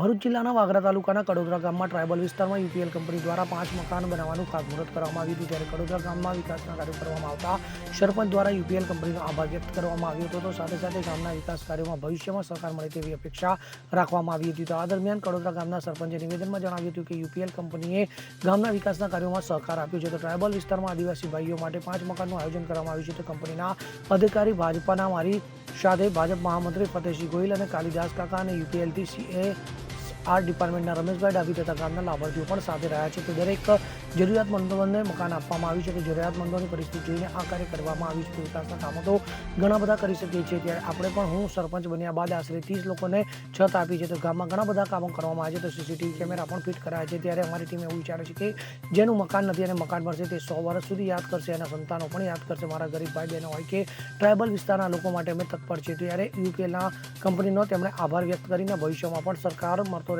ભરૂચ જિલ્લાના વાગરા તાલુકાના કડોદરા ગામમાં ટ્રાયબલ વિસ્તારમાં યુપીએલ કંપની દ્વારા પાંચ મકાન બનાવવાનું ખાતમુહૂર્ત કરવામાં આવ્યું હતું. ત્યારે કડોદરા ગામમાં વિકાસના કાર્યો કરવામાં આવતા સરપંચ દ્વારા યુપીએલ કંપનીનો આભાર વ્યક્ત કરવામાં આવ્યો હતો. તો સાથે સાથે ગામના વિકાસ કાર્યોમાં ભવિષ્યમાં સહકાર મળે તેવી અપેક્ષા રાખવામાં આવી હતી. તો આ દરમિયાન કડોદરા ગામના સરપંચે નિવેદનમાં જણાવ્યું હતું કે યુપીએલ કંપનીએ ગામના વિકાસના કાર્યોમાં સહકાર આપ્યો છે. તો ટ્રાયબલ વિસ્તારમાં આદિવાસી ભાઈઓ માટે પાંચ મકાનનું આયોજન કરવામાં આવ્યું છે. તો કંપનીના અધિકારી ભાજપાના મારી સાથે ભાજપ મહામંત્રી ફતેહસિંહ ગોહિલ અને કાલિદાસ કાકા અને યુપીએલથી સીએ આર ડિપાર્ટમેન્ટના રમેશભાઈ ડાભી તથા ગામના લાભાર્થીઓ પણ સાથે રહ્યા છે. તો દરેક જરૂરિયાતમંદોને મકાન આપવામાં આવ્યું છે. તો જરૂરિયાતમંદોની પરિસ્થિતિ જોઈને આ કાર્ય કરવામાં આવ્યું છે. વિકાસના કામો તો ઘણા બધા કરી શકીએ છીએ. ત્યારે આપણે પણ હું સરપંચ બન્યા બાદ આશરે ત્રીસ લોકોને છત આપી છે. તો ગામમાં ઘણા બધા કામો કરવામાં આવે છે. તો સીસીટીવી કેમેરા પણ ફિટ કરાયા છે. ત્યારે અમારી ટીમ એવું વિચારે છે કે જેનું મકાન નથી અને મકાન મળશે તે સો વર્ષ સુધી યાદ કરશે અને સંતાનો પણ યાદ કરશે. મારા ગરીબ ભાઈ બહેનો હોય કે ટ્રાયબલ વિસ્તારના લોકો માટે અમે તત્પર છે ત્યારે યુકેના કંપનીનો તેમણે આભાર વ્યક્ત કરીને ભવિષ્યમાં પણ સરકાર મળતો